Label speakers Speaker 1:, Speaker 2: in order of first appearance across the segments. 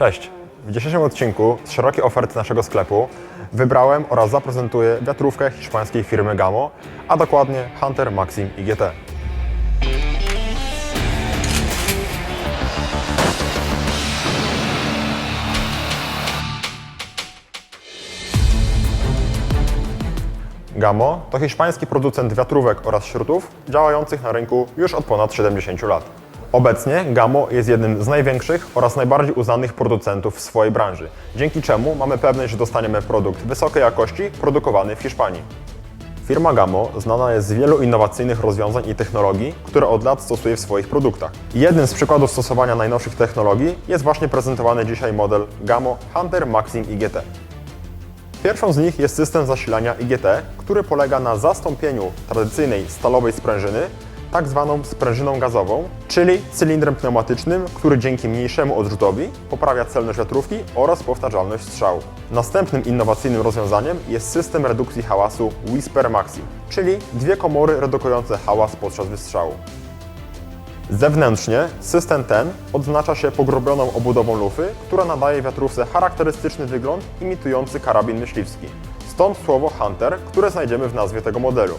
Speaker 1: Cześć! W dzisiejszym odcinku z szerokiej oferty naszego sklepu wybrałem oraz zaprezentuję wiatrówkę hiszpańskiej firmy Gamo, a dokładnie Hunter Maxim IGT. Gamo to hiszpański producent wiatrówek oraz śrutów działających na rynku już od ponad 70 lat. Obecnie Gamo jest jednym z największych oraz najbardziej uznanych producentów w swojej branży, dzięki czemu mamy pewność, że dostaniemy produkt wysokiej jakości produkowany w Hiszpanii. Firma Gamo znana jest z wielu innowacyjnych rozwiązań i technologii, które od lat stosuje w swoich produktach. Jednym z przykładów stosowania najnowszych technologii jest właśnie prezentowany dzisiaj model Gamo Hunter Maxim IGT. Pierwszą z nich jest system zasilania IGT, który polega na zastąpieniu tradycyjnej stalowej sprężyny tak zwaną sprężyną gazową, czyli cylindrem pneumatycznym, który dzięki mniejszemu odrzutowi poprawia celność wiatrówki oraz powtarzalność strzału. Następnym innowacyjnym rozwiązaniem jest system redukcji hałasu Whisper Maxi, czyli dwie komory redukujące hałas podczas wystrzału. Zewnętrznie system ten odznacza się pogrobioną obudową lufy, która nadaje wiatrówce charakterystyczny wygląd imitujący karabin myśliwski. Stąd słowo Hunter, które znajdziemy w nazwie tego modelu.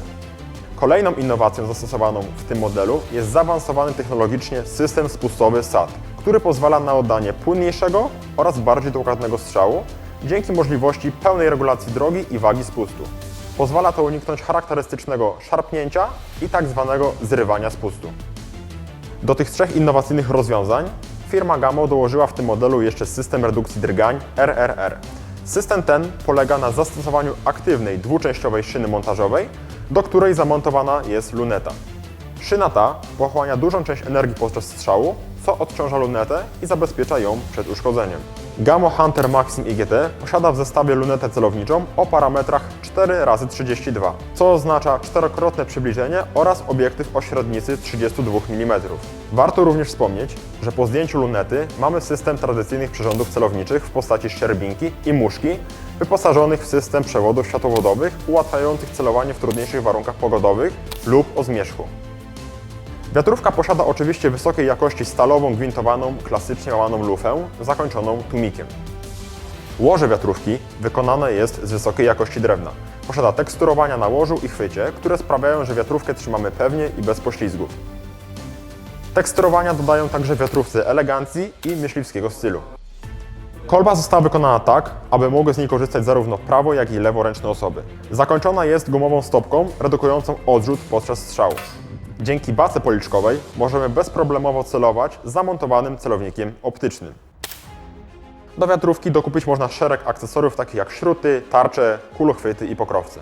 Speaker 1: Kolejną innowacją zastosowaną w tym modelu jest zaawansowany technologicznie system spustowy SAT, który pozwala na oddanie płynniejszego oraz bardziej dokładnego strzału dzięki możliwości pełnej regulacji drogi i wagi spustu. Pozwala to uniknąć charakterystycznego szarpnięcia i tak zwanego zrywania spustu. Do tych trzech innowacyjnych rozwiązań firma Gamo dołożyła w tym modelu jeszcze system redukcji drgań RRR. System ten polega na zastosowaniu aktywnej dwuczęściowej szyny montażowej, do której zamontowana jest luneta. Szyna ta pochłania dużą część energii podczas strzału, co odciąża lunetę i zabezpiecza ją przed uszkodzeniem. Gamo Hunter Maxim IGT posiada w zestawie lunetę celowniczą o parametrach 4x32, co oznacza czterokrotne przybliżenie oraz obiektyw o średnicy 32 mm. Warto również wspomnieć, że po zdjęciu lunety mamy system tradycyjnych przyrządów celowniczych w postaci szczerbinki i muszki, wyposażonych w system przewodów światłowodowych ułatwiających celowanie w trudniejszych warunkach pogodowych lub o zmierzchu. Wiatrówka posiada oczywiście wysokiej jakości stalową, gwintowaną, klasycznie łamaną lufę, zakończoną tłumikiem. Łoże wiatrówki wykonane jest z wysokiej jakości drewna. Posiada teksturowania na łożu i chwycie, które sprawiają, że wiatrówkę trzymamy pewnie i bez poślizgów. Teksturowania dodają także wiatrówce elegancji i myśliwskiego stylu. Kolba została wykonana tak, aby mogły z niej korzystać zarówno prawo, jak i leworęczne osoby. Zakończona jest gumową stopką redukującą odrzut podczas strzału. Dzięki bace policzkowej możemy bezproblemowo celować zamontowanym celownikiem optycznym. Do wiatrówki dokupić można szereg akcesoriów takich jak śruty, tarcze, kulochwyty i pokrowce.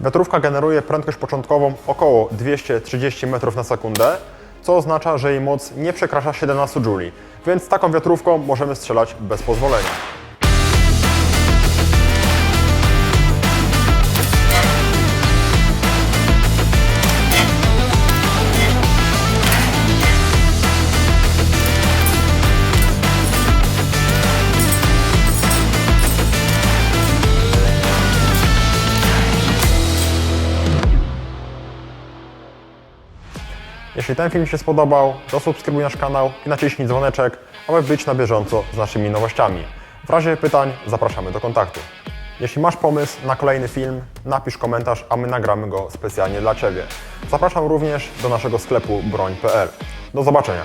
Speaker 1: Wiatrówka generuje prędkość początkową około 230 m na sekundę, co oznacza, że jej moc nie przekracza 17 J, więc taką wiatrówką możemy strzelać bez pozwolenia. Jeśli ten film Ci się spodobał, to subskrybuj nasz kanał i naciśnij dzwoneczek, aby być na bieżąco z naszymi nowościami. W razie pytań zapraszamy do kontaktu. Jeśli masz pomysł na kolejny film, napisz komentarz, a my nagramy go specjalnie dla Ciebie. Zapraszam również do naszego sklepu broń.pl. Do zobaczenia!